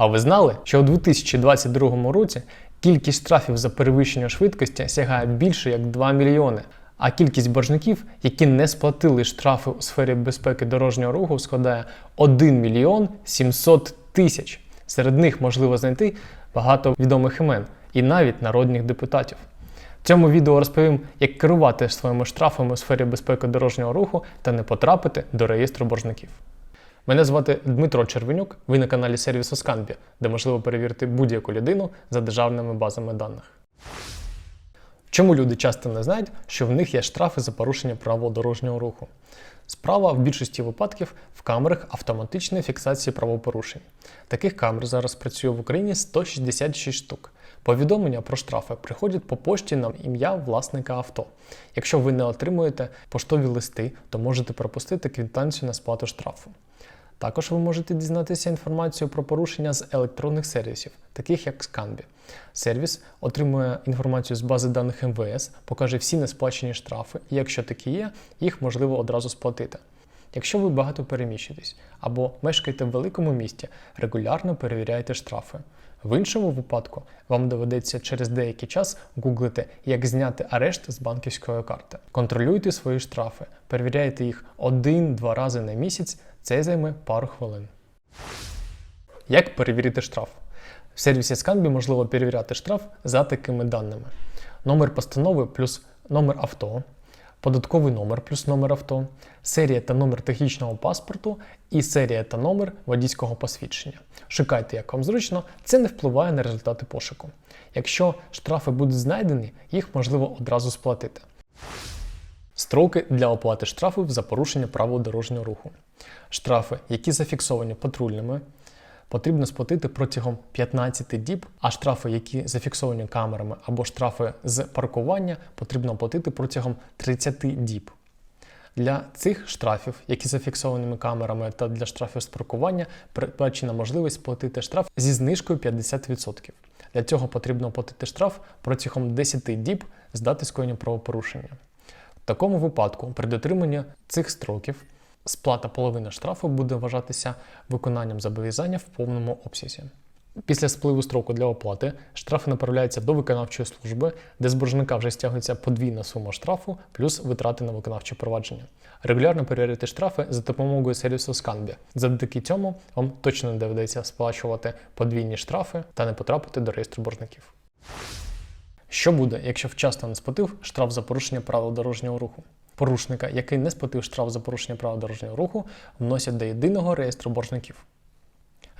А ви знали, що у 2022 році кількість штрафів за перевищення швидкості сягає більше як 2 мільйони, а кількість боржників, які не сплатили штрафи у сфері безпеки дорожнього руху, складає 1 мільйон 700 тисяч. Серед них можливо знайти багато відомих імен і навіть народних депутатів. В цьому відео розповім, як керувати своїми штрафами у сфері безпеки дорожнього руху та не потрапити до реєстру боржників. Мене звати Дмитро Червенюк, ви на каналі сервісу Сканбі, де можливо перевірити будь-яку людину за державними базами даних. Чому люди часто не знають, що в них є штрафи за порушення правил дорожнього руху? Справа в більшості випадків в камерах автоматичної фіксації правопорушень. Таких камер зараз працює в Україні 166 штук. Повідомлення про штрафи приходять по пошті на ім'я власника авто. Якщо ви не отримуєте поштові листи, то можете пропустити квитанцію на сплату штрафу. Також ви можете дізнатися інформацію про порушення з електронних сервісів, таких як Scanbi. Сервіс отримує інформацію з бази даних МВС, покаже всі несплачені штрафи, і якщо такі є, їх можливо одразу сплатити. Якщо ви багато переміщуєтесь або мешкаєте в великому місті, регулярно перевіряйте штрафи. В іншому випадку вам доведеться через деякий час гуглити, як зняти арешт з банківської карти. Контролюйте свої штрафи, перевіряйте їх один-два рази на місяць, це займе пару хвилин. Як перевірити штраф? В сервісі Scanbi можливо перевіряти штраф за такими даними: номер постанови плюс номер авто, податковий номер плюс номер авто, серія та номер технічного паспорту і серія та номер водійського посвідчення. Шукайте, як вам зручно, це не впливає на результати пошуку. Якщо штрафи будуть знайдені, їх можливо одразу сплатити. Строки для оплати штрафів за порушення правил дорожнього руху. Штрафи, які зафіксовані патрульними, потрібно сплатити протягом 15 діб, а штрафи, які зафіксовані камерами або штрафи з паркування, потрібно оплатити протягом 30 діб. Для цих штрафів, які зафіксованими камерами, та для штрафів з паркування, передбачена можливість сплатити штраф зі знижкою 50%. Для цього потрібно оплатити штраф протягом 10 діб з дати скоєння правопорушення. В такому випадку, при дотриманні цих строків, сплата половини штрафу буде вважатися виконанням зобов'язання в повному обсязі. Після спливу строку для оплати штрафи направляються до виконавчої служби, де з боржника вже стягується подвійна сума штрафу плюс витрати на виконавче провадження. Регулярно перевіряйте штрафи за допомогою сервісу Scanbi. Завдяки цьому вам точно не доведеться сплачувати подвійні штрафи та не потрапити до реєстру боржників. Що буде, якщо вчасно не сплатив штраф за порушення правил дорожнього руху? Порушника, який не сплатив штраф за порушення правил дорожнього руху, вносять до єдиного реєстру боржників.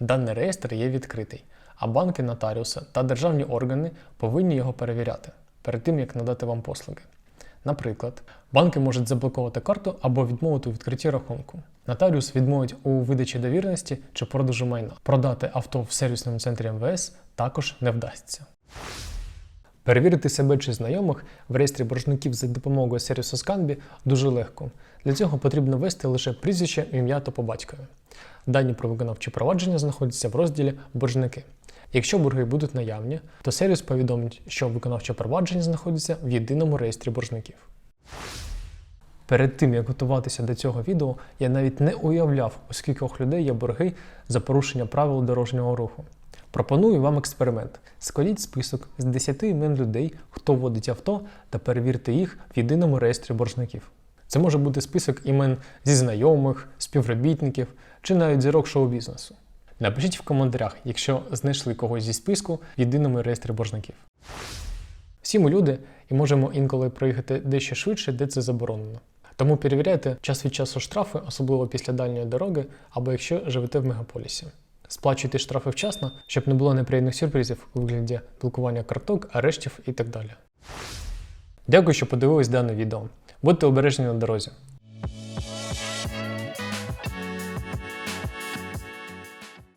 Даний реєстр є відкритий, а банки, нотаріуси та державні органи повинні його перевіряти перед тим, як надати вам послуги. Наприклад, банки можуть заблокувати карту або відмовити у відкритті рахунку. Нотаріус відмовить у видачі довіреності чи продажу майна. Продати авто в сервісному центрі МВС також не вдасться. Перевірити себе чи знайомих в реєстрі боржників за допомогою сервісу Scanbi дуже легко. Для цього потрібно ввести лише прізвище, ім'я та по батькові. Дані про виконавче провадження знаходяться в розділі Боржники. Якщо борги будуть наявні, то сервіс повідомить, що виконавче провадження знаходиться в єдиному реєстрі боржників. Перед тим як готуватися до цього відео, я навіть не уявляв, у скількох людей є борги за порушення правил дорожнього руху. Пропоную вам експеримент. Складіть список з 10 імен людей, хто водить авто, та перевірте їх в єдиному реєстрі боржників. Це може бути список імен зі знайомих, співробітників чи навіть зірок шоу-бізнесу. Напишіть в коментарях, якщо знайшли когось зі списку в єдиному реєстрі боржників. Всі ми люди і можемо інколи проїхати дещо швидше, де це заборонено. Тому перевіряйте час від часу штрафи, особливо після дальньої дороги, або якщо живете в мегаполісі. Сплачуйте штрафи вчасно, щоб не було неприємних сюрпризів у вигляді блокування карток, арештів і так далі. Дякую, що подивились дане відео. Будьте обережні на дорозі.